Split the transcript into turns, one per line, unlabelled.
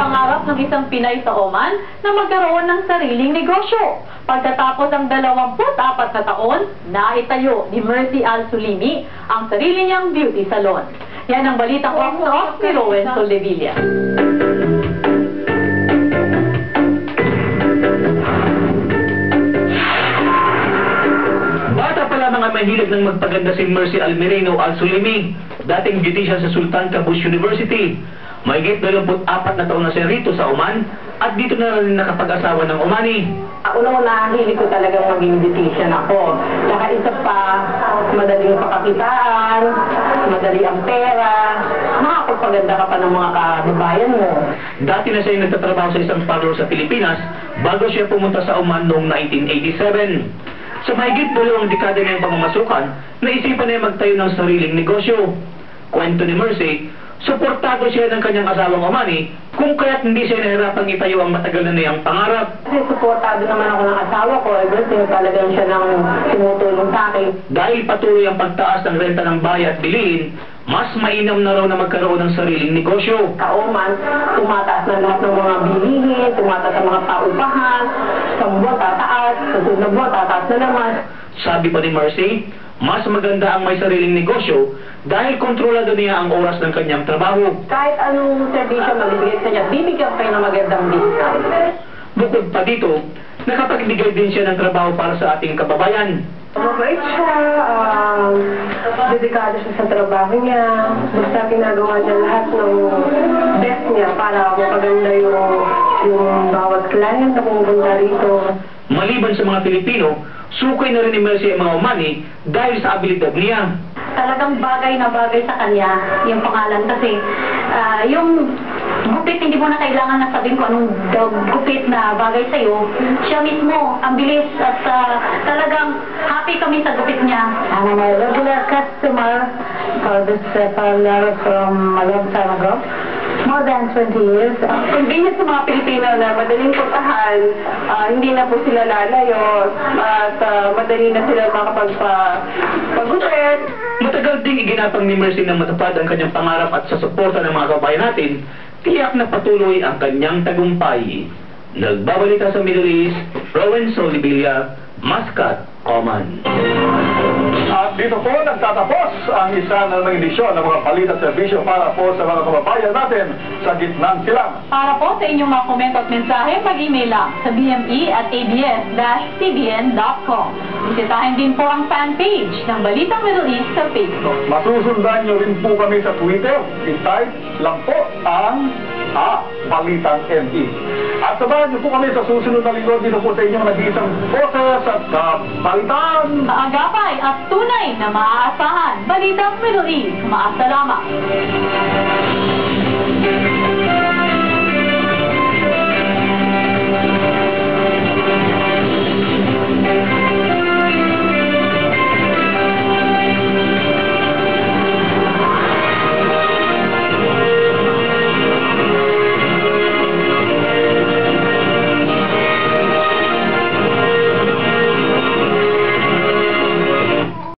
pangarap ng isang Pinay sa Oman na magkaroon ng sariling negosyo. Pagkatapos ng 24 na taon, naitayo ni Mercy Al Sulimi ang sarili niyang beauty salon. Yan ang balitang off-off ni Rowan Soldevilla.
Bata pa lamang ang mahilig ng magpaganda si Mercy Almerino Al-Sulimi, dating beautician sa Sultan Qaboos University. Mahigit 24 na taon na siya rito sa Oman at dito na rin nakapag-asawa ng Omani.
Una-una, hilig ko talagang maging beautician ako. Saka isa pa, madaling pakakitaan, madali ang pera, makakapagpaganda ka pa ng mga kababayan mo.
Dati na siya yung nagtatrabaho sa isang parlor sa Pilipinas bago siya pumunta sa Oman noong 1987. Sa mahigit dalawang dekada na yung pamamasukan, naisipan na yung magtayo ng sariling negosyo. Kwento ni Mercy, suportado siya ng kanyang asawang Omani kung kaya't hindi siya nahirapang itayo ang matagal na niyang pangarap.
Kasi supportado naman ako ng asawa ko, ever since talagang siya nang tumutulong sa akin.
Dahil patuloy ang pagtaas ng renta ng bahay at bilihin, mas mainam na raw na magkaroon ng sariling negosyo.
Kauman, tumataas na lahat ng mga bilihin, tumataas ang mga paupahan, sa buwan tataas, sa sunod na buwan tataas na naman.
Sabi pa ni Mercy, mas maganda ang may sariling negosyo dahil kontrolado niya ang oras ng kanyang trabaho.
Kahit anong servisyo mabibigay sa niya, bibigyan kayo ng magandang discount.
Bukod pa dito, nakapagbigay din siya ng trabaho para sa ating kababayan.
Mabait siya, um, dedikado siya sa trabaho niya. Basta ginagawa niya lahat ng best niya para mapaganda yung, yung bawat client na pumupunta rito.
Maliban sa mga Pilipino, sukay na rin ni Mercy ang mga Omani dahil sa abilidad niya.
Talagang bagay na bagay sa kanya yung pangalan kasi ah, yung gupit hindi mo na kailangan na sabihin ko anong gupit na bagay sa'yo. Siya mismo, ang bilis at ah, talagang happy kami sa gupit niya.
I'm a regular customer for this uh, parlor from a long time ago. More than 20 years. Convenient sa mga Pilipino na madaling puntahan, ah, hindi na po sila lalayo, at ah, madali na sila makapagpagupit.
Matagal ding iginapang ni Mercy na matupad ang kanyang pangarap at sa suporta ng mga kabayan natin, tiyak na patuloy ang kanyang tagumpay. Nagbabalita sa Middle East, Rowan Solivilla, Muscat, Oman.
At dito po nagtatapos ang isa na ng edisyon ng mga palit at serbisyo para po sa mga kababayan natin sa gitnang silang.
Para po sa inyong mga komento at mensahe, mag-email lang sa bme at abs-cbn.com. Bisitahin din po ang fan page ng Balitang Middle East sa Facebook.
Masusundan nyo rin po kami sa Twitter. I-type lang po ang A, Balitang ME. At samahan nyo po kami sa susunod na linggo dito po sa inyong nag-iisang boses at kabalitan.
Maagapay at tunay na maaasahan. Balitang Middle East. Maasalama.